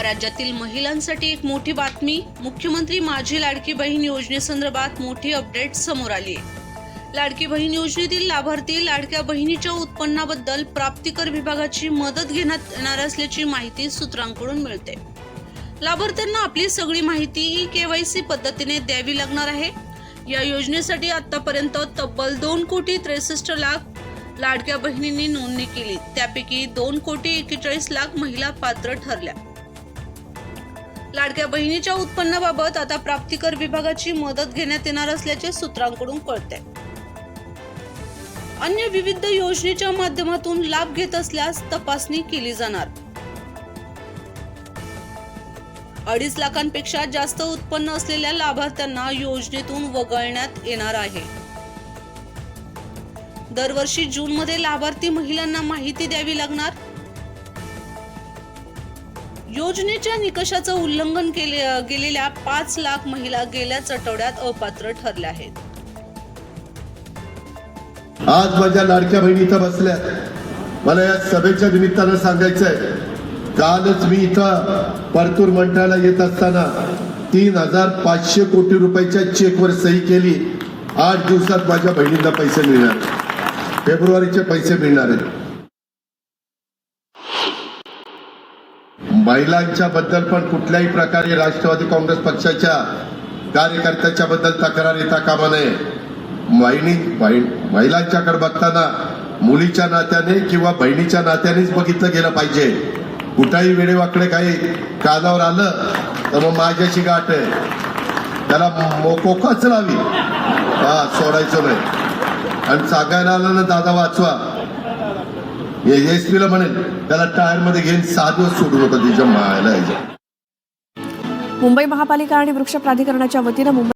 राज्यातील महिलांसाठी एक मोठी बातमी. मुख्यमंत्री माझी लाडकी बहीण योजनेसंदर्भात मोठी अपडेट समोर आली. आहे लाडकी बहीण योजनेतील लाभार्थी लाडक्या बहिणीच्या उत्पन्नाबद्दल प्राप्तिकर विभागाची मदत घेण्यात येणार असल्याची माहिती सूत्रांकडून मिळते. लाभार्थ्यांना आपली सगळी माहिती ई केवायसी पद्धतीने द्यावी लागणार आहे. या योजनेसाठी आतापर्यंत तब्बल दोन कोटी त्रेसष्ट लाख लाडक्या बहिणींनी नोंदणी केली. त्यापैकी दोन कोटी एकेचाळीस लाख महिला पात्र ठरल्या. लाडक्या बहिणीच्या उत्पन्नाबाबत आता प्राप्तिकर विभागाची मदत घेण्यात येणार असल्याचे सूत्रांकडून कळते अन्य विविध योजनेच्या माध्यमातून लाभ घेत असल्यास तपासणी केली जाणार. अडीच लाखांपेक्षा जास्त उत्पन्न असलेल्या लाभार्थ्यांना योजनेतून वगळण्यात येणार आहे. दरवर्षी जून मध्ये लाभार्थी महिलांना माहिती द्यावी लागणार. योजनेच्या निकषाचं उल्लंघन केले गेलेल्या पाच लाख महिला गेल्याच आठवड्यात अपात्र ठरल्या आहेत. आज माझ्या लाडक्या बहिणी इथं बसल्या. मला या सभेच्या निमित्तानं सांगायचंय कालच मी इथं परतूर मंडळाला येत असताना तीन हजार पाचशे कोटी रुपयाच्या चेकवर सही केली. आठ दिवसात माझ्या बहिणींना पैसे मिळणार. फेब्रुवारीचे पैसे मिळणार आहेत. महिलांच्या बद्दल पण कुठल्याही प्रकारे राष्ट्रवादी काँग्रेस पक्षाच्या कार्यकर्त्याच्या बद्दल तक्रार येता कामा नये. बहिणी महिलांच्याकडे बघताना मुलीच्या नात्याने किंवा बहिणीच्या नात्यानेच बघितलं गेलं पाहिजे. कुठल्याही वेळेवाकडे काही कानावर आलं तर मग माझ्याशी गाठ आहे. त्याला मोकोकाच लावी. हा सोडायचं नाही. आणि सांगायला आलं ना दादा वाचवा. एस पीला म्हणेल त्याला टायरमध्ये घेऊन सात दिवस सोडून होता तिच्या मायला मुंबई महापालिका आणि वृक्ष प्राधिकरणाच्या वतीनं मुंबई